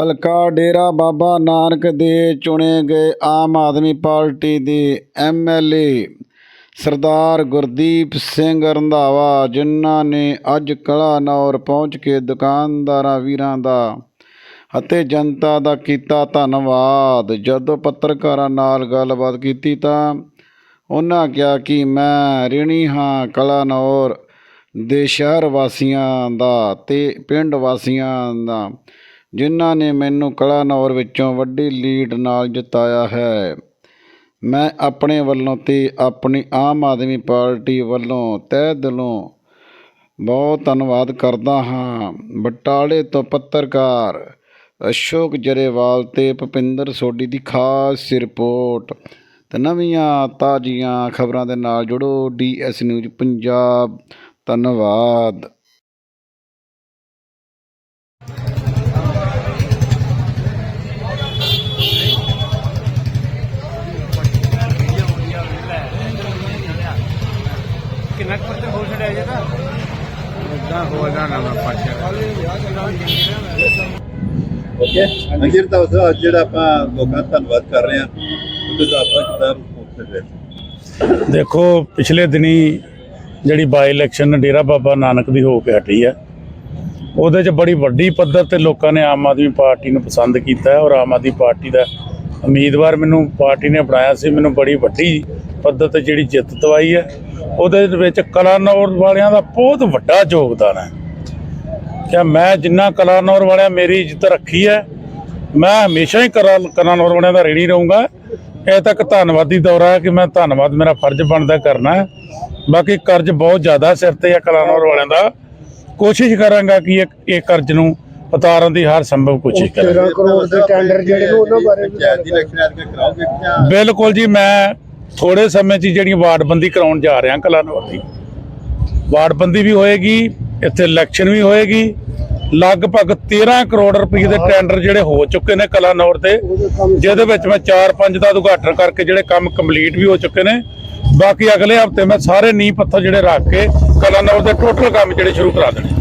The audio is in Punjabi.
ਹਲਕਾ ਡੇਰਾ ਬਾਬਾ ਨਾਨਕ ਦੇ ਚੁਣੇ ਗਏ ਆਮ ਆਦਮੀ ਪਾਰਟੀ ਦੇ ਐਮਐਲਏ ਸਰਦਾਰ ਗੁਰਦੀਪ ਸਿੰਘ ਰੰਧਾਵਾ, ਜਿਨ੍ਹਾਂ ਨੇ ਅੱਜ ਕਲਾਨੌਰ ਪਹੁੰਚ ਕੇ ਦੁਕਾਨਦਾਰਾਂ ਵੀਰਾਂ ਦਾ ਅਤੇ ਜਨਤਾ ਦਾ ਕੀਤਾ ਧੰਨਵਾਦ। ਜਦੋਂ ਪੱਤਰਕਾਰਾਂ ਨਾਲ ਗੱਲਬਾਤ ਕੀਤੀ ਤਾਂ ਉਹਨਾਂ ਕਿਹਾ ਕਿ ਮੈਂ ਰਿਣੀ ਹਾਂ ਕਲਾਨੌਰ ਦੇ ਸ਼ਹਿਰ ਵਾਸੀਆਂ ਦਾ ਤੇ ਪਿੰਡ ਵਾਸੀਆਂ ਦਾ। ਜਿਨ੍ਹਾਂ ਨੇ ਮੈਨੂੰ ਕਲਾਨੌਰ ਵਿੱਚੋਂ ਵੱਡੀ ਲੀਡ ਨਾਲ ਜਿਤਾਇਆ ਹੈ। ਮੈਂ ਆਪਣੇ ਵੱਲੋਂ ਤੇ ਆਪਣੀ ਆਮ ਆਦਮੀ ਪਾਰਟੀ ਵੱਲੋਂ ਤਹਿ ਦਿਲੋਂ ਬਹੁਤ ਧੰਨਵਾਦ ਕਰਦਾ ਹਾਂ। ਬਟਾਲੇ ਤੋਂ ਪੱਤਰਕਾਰ ਅਸ਼ੋਕ ਜਰੇਵਾਲ ਤੇ ਭੁਪਿੰਦਰ ਸੋਢੀ ਦੀ ਖਾਸ ਰਿਪੋਰਟ। ਤੇ ਨਵੀਆਂ ਤਾਜ਼ੀਆਂ ਖਬਰਾਂ ਦੇ ਨਾਲ ਜੁੜੋ ਡੀਐਸ ਨਿਊਜ਼ ਪੰਜਾਬ। ਧੰਨਵਾਦ। ਪਰਸੈਂਟ ਹੋਰ ਛੱਡਿਆ ਜੇ ਤਾਂ ਇਦਾਂ ਨਾ ਓਕੇ ਅੰਗੀਰ ਦਾ ਉਸ ਜਿਹੜਾ ਆਪਾਂ ਲੋਕਾਂ ਦਾ ਧੰਨਵਾਦ ਕਰ ਰਹੇ ਹਾਂ ਉਹਦੇ ਦਾ ਆਪਾਂ ਰਹੇ ਹਾਂ? ਦੇਖੋ ਪਿਛਲੇ ਦਿਨੀ ਜਿਹੜੀ ਬਾਈ ਇਲੈਕਸ਼ਨ ਡੇਰਾ ਬਾਬਾ ਨਾਨਕ ਦੀ ਹੋ ਕੇ ਹਟੀ ਹੈ ਉਹਦੇ 'ਚ ਬੜੀ ਵੱਡੀ ਪੱਧਰ ਤੇ ਲੋਕਾਂ ਨੇ ਆਮ ਆਦਮੀ ਪਾਰਟੀ ਨੂੰ ਪਸੰਦ ਕੀਤਾ ਹੈ ਔਰ ਆਮ ਆਦਮੀ ਪਾਰਟੀ ਦਾ ਉਮੀਦਵਾਰ ਮੈਨੂੰ ਪਾਰਟੀ ਨੇ ਬਣਾਇਆ ਸੀ ਮੈਨੂੰ ਬੜੀ ਵੱਡੀ ਪੱਧਰ ਤੇ ਜਿਹੜੀ ਜਿੱਤ ਦਵਾਈ ਹੈ। ਉਹਦੇ ਵਿੱਚ ਕਲਾਨੌਰ ਵਾਲਿਆਂ ਦਾ ਬਹੁਤ ਵੱਡਾ ਯੋਗਦਾਨ ਹੈ। ਕਿ ਮੈਂ ਜਿੰਨਾ ਕਲਾਨੌਰ ਵਾਲਿਆਂ ਮੇਰੀ ਇੱਜ਼ਤ ਰੱਖੀ ਹੈ ਮੈਂ ਹਮੇਸ਼ਾ ਹੀ ਕਲਾ ਕਲਾਨੌਰ ਵਾਲਿਆਂ ਦਾ ਰੇੜੀ ਰਹੂੰਗਾ। ਇਹ ਤੱਕ ਧੰਨਵਾਦੀ ਦੌਰਾ ਹੈ ਕਿ ਮੈਂ ਧੰਨਵਾਦ ਮੇਰਾ ਫਰਜ਼ ਬਣਦਾ ਕਰਨਾ ਹੈ। ਬਾਕੀ ਕਰਜ਼ ਬਹੁਤ ਜ਼ਿਆਦਾ ਸਿਰ ਤੇ ਹੈ ਕਲਾਨੌਰ ਵਾਲਿਆਂ ਦਾ। ਕੋਸ਼ਿਸ਼ ਕਰਾਂਗਾ ਕਿ ਇਹ ਇਹ ਕਰਜ਼ ਨੂੰ ਉਤਾਰਨ ਦੀ ਹਰ ਸੰਭਵ ਕੋਸ਼ਿਸ਼ ਕਰਾਂਗਾ। 13 ਕਰੋੜ ਦੇ ਟੈਂਡਰ ਜਿਹੜੇ ਨੇ ਉਹਨਾਂ ਬਾਰੇ ਵੀ ਪੰਚਾਇਤ ਦੀ ਇਲੈਕਸ਼ਨ ਅੱਜ ਕਰਾਓਗੇ ਕਿ ਜਾਂ ਬਿਲਕੁਲ ਜੀ ਮੈਂ ਥੋੜੇ ਸਮੇਂ 'ਚ ਹੀ ਜਿਹੜੀਆਂ ਵਾਰਡਬੰਦੀ ਕਰਾਉਣ ਜਾ ਰਿਹਾ ਕਲਾਨੌਰ ਦੀ ਵਾਰਡਬੰਦੀ ਵੀ ਹੋਏਗੀ, ਇੱਥੇ ਇਲੈਕਸ਼ਨ ਵੀ ਹੋਏਗੀ, ਲਗਭਗ 13 ਕਰੋੜ ਰੁਪਏ ਦੇ ਟੈਂਡਰ ਜਿਹੜੇ ਹੋ ਚੁੱਕੇ ਨੇ ਕਲਾਨੌਰ ਤੇ ਜਿਹਦੇ ਵਿੱਚ ਮੈਂ 4-5 ਦਾ ਉਦਘਾਟਨ ਕਰਕੇ ਜਿਹੜੇ ਕੰਮ ਕੰਪਲੀਟ ਵੀ ਹੋ ਚੁੱਕੇ ਨੇ। ਬਾਕੀ ਅਗਲੇ ਹਫ਼ਤੇ ਮੈਂ ਸਾਰੇ ਨੀਂਹ ਪੱਥਰ ਜਿਹੜੇ ਰੱਖ ਕੇ ਕਲਾਨੌਰ ਦੇ ਟੋਟਲ ਕੰਮ ਜਿਹੜੇ ਸ਼ੁਰੂ ਕਰਾ ਦੇਣੇ।